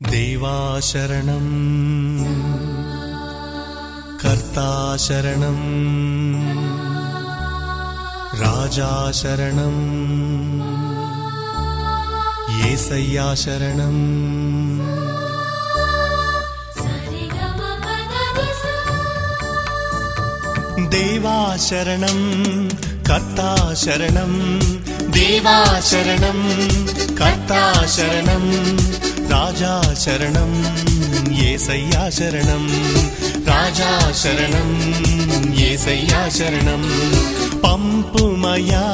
देवाशरणं कर्ताशरणं राजाशरणं येसय्याशरणम् देवाशरणं कर्ताशरणं देवाशरणं कर्ताशरणं రాజా శరణం ఏసయ్యా శరణం రాజా శరణం ఏసయ్యా శరణం పంపుమయా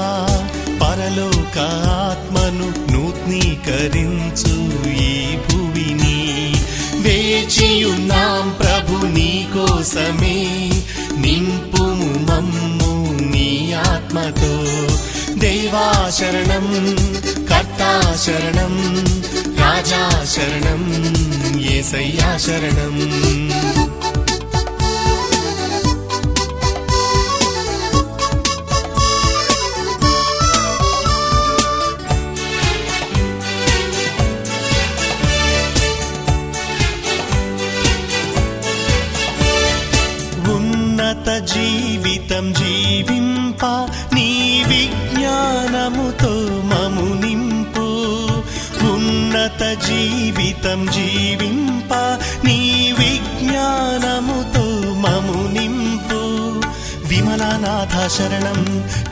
పరలోక ఆత్మను నూత్నీకరించు ఈ భూమిని వేచియున్నాం ప్రభు నీ కోసమే. నింపుము మమ్ము నీ ఆత్మతో. రాజా శరణం ఏసయ్యా శరణం ఉన్నత జీవితం జీవింప నీ విజ్ఞానముతో ఉన్నత జీవితం జీవింప నీ విజ్ఞానముతో మము నింపు. విమలానాథ శరణం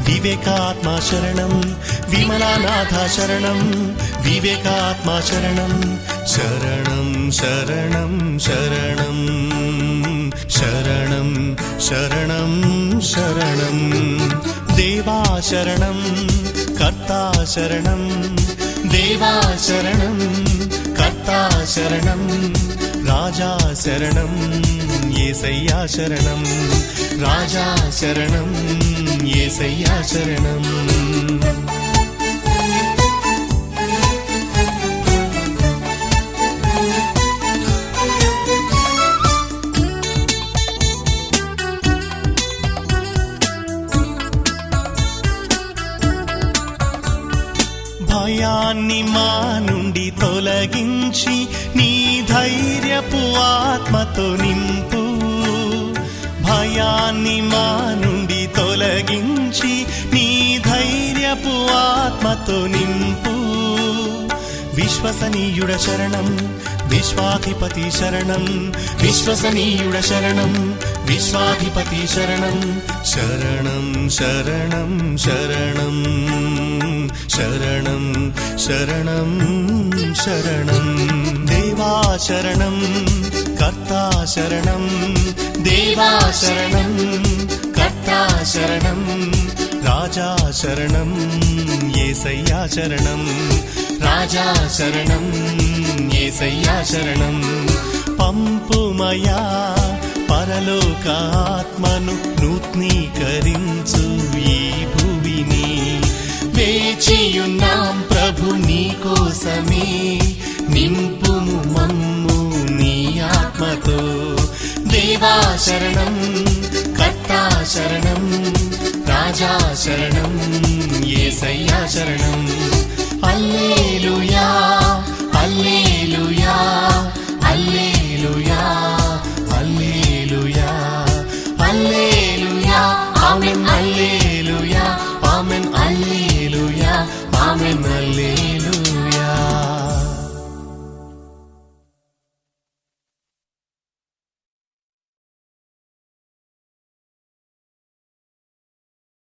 వివేకాత్మ శరణం విమలానాథ శరణం వివేకాత్మ శరణం. శరణం శరణం శరణం శరణం శరణం శరణం. దేవా శరణం కర్తా శరణం దేవా శరణం కర్తా శరణం రాజా శరణం ఏసయ్యా శరణం రాజా శరణం ఏసయ్యా శరణం భయాన్ని మా నుండి తొలగించి నీ ధైర్యపు ఆత్మతో నింపు. భయాన్ని మా నుండి తొలగించి నీ ధైర్యపు ఆత్మతో నింపు. విశ్వసనీయుడ శరణం విశ్వాధిపతి శరణం విశ్వసనీయుడ శరణం విశ్వాధిపతి శరణం. శరణం శరణం శరణం శరణం శరణం శరణం. దేవా శరణం కర్తా శరణం దేవా శరణం కర్తా శరణం రాజా శరణం ఏసయ్యా శరణం. రాజా శరణం ఏసయ్యా శరణం. పంపుమయా పరలోకాత్మను నూత్నీకరించు ఈ భూమిని. వేచియున్నాం ప్రభు నీ కోసమే. నింపుము మమ్ము నీ ఆత్మతో. దేవా శరణం కర్తా శరణం రాజా శరణం ఏసయ్యా శరణం.